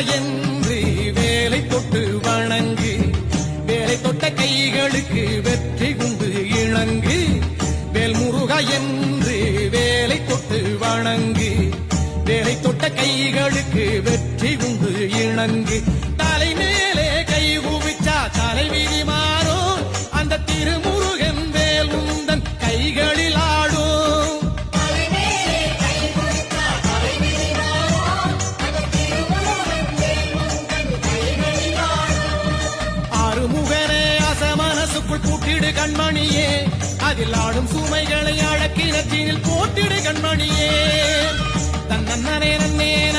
என்று வேலை தொட்டு வணங்கு வேலை தொட்ட கைகளுக்கு வெற்றி குண்டு இணங்கு வேல் முருகா என்று வேலை தொட்டு வணங்கு வேலை தொட்ட கைகளுக்கு வெற்றி குண்டு இணங்கு. ஆடும் ஆறுமுகனே அசமனசுக்குள் பூட்டிடு கண்மணியே. அதில் ஆடும் சுமைகளை அடக்கினத்தினில் போட்டிடு கண்மணியே. தன்னே நன்னே